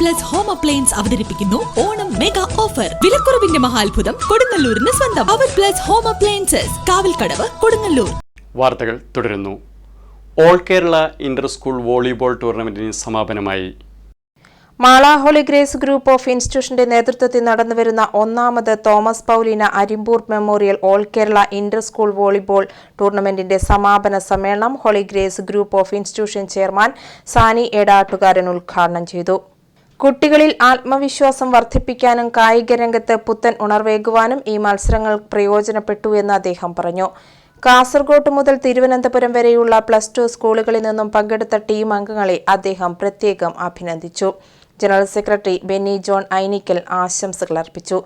Plus home appliance അവതരിപ്പിക്കുന്നു Onam mega offer. വിലക്കുറവിന്റെ മഹാത്ഭുതം കൊടുങ്ങല്ലൂരിന് സ്വന്തം. അവർ plus home appliances. Kavalkadavu Kodungallur. വാർത്തകൾ തുടരുന്നു. All Kerala inter school volleyball ടൂർണമെന്റിന് സമാപനമായി. Mala holy grace group of ഇൻസ്റ്റിറ്റ്യൂഷന്റെ നേതൃത്വത്തിൽ നടന്നുവരുന്ന ഒന്നാമത് Thomas Paulina Arimpur memorial all Kerala inter school volleyball ടൂർണമെന്റിന്റെ സമാപന സമ്മേളനം holy grace group of institution chairman Sani Edattukaran ഉദ്ഘാടനം ചെയ്തു. കുട്ടികളിൽ ആത്മവിശ്വാസം വർദ്ധിപ്പിക്കാനും കായിക രംഗത്ത് പുത്തൻ ഉണർവേകുവാനും ഈ മത്സരങ്ങൾ പ്രയോജനപ്പെട്ടു എന്ന് അദ്ദേഹം പറഞ്ഞു. കാസർഗോഡ് മുതൽ തിരുവനന്തപുരം വരെയുള്ള പ്ലസ് ടു സ്കൂളുകളിൽ നിന്നും പങ്കെടുത്ത ടീം അംഗങ്ങളെ അദ്ദേഹം പ്രത്യേകം അഭിനന്ദിച്ചു. General secretary Benny John Ainikkal ആശംസകൾ അർപ്പിച്ചു.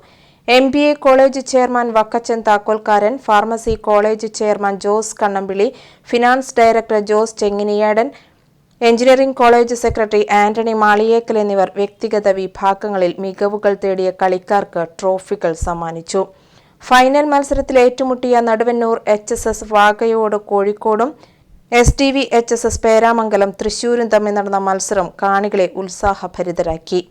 M B A college chairman Vakkachan Thakkolkaran pharmacy college chairman Jose Kannampilly finance director Jose Chenginiyadan engineering college secretary Antony Maliyekkal എന്നിവർ വ്യക്തിഗത വിഭാഗങ്ങളിൽ മികവുകൾ തേടിയ കളിക്കാർക്ക് ട്രോഫികൾ സമ്മാനിച്ചു ഫൈനൽ മത്സരത്തിൽ ഏറ്റുമുട്ടിയ നടുവന്നൂർ എച്ച് എസ് എസ് വാഗയോട് കോഴിക്കോടും S T V H S S Peramangalam തൃശൂരും തമ്മിൽ നടന്ന മത്സരം കാണികളെ ഉത്സാഹഭരിതരാക്കി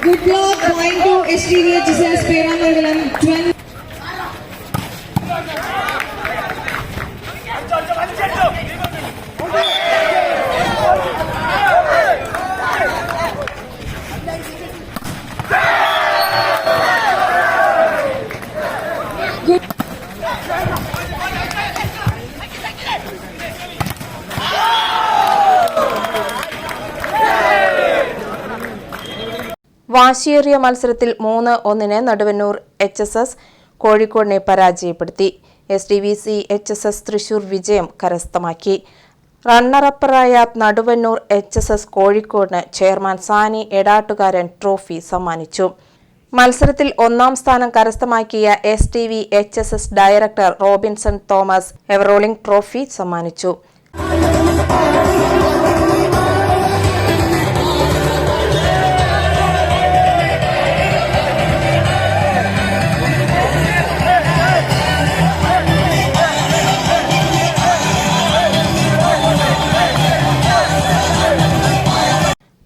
Good luck, point to STVHSS Peramagalam 20. വാശിയേറിയ മത്സരത്തിൽ മൂന്ന് ഒന്നിന് നടുവന്നൂർ എച്ച് എസ് എസ് കോഴിക്കോടിനെ പരാജയപ്പെടുത്തി. S D V C H S S Thrissur വിജയം കരസ്ഥമാക്കി. റണ്ണറപ്പറായ നടുവന്നൂർ എച്ച് എസ് എസ് കോഴിക്കോടിന് ചെയർമാൻ സാനി എടാട്ടുകാരൻ ട്രോഫി സമ്മാനിച്ചു. മത്സരത്തിൽ ഒന്നാം സ്ഥാനം കരസ്ഥമാക്കിയ S T V H S S director Robinson Thomas ever rolling trophy സമ്മാനിച്ചു.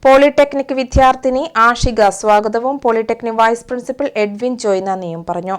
പോളിടെക്നിക് വിദ്യാർത്ഥിനി ആഷിക സ്വാഗതവും polytechnic vice principal Edwin Joy നന്ദിയും പറഞ്ഞു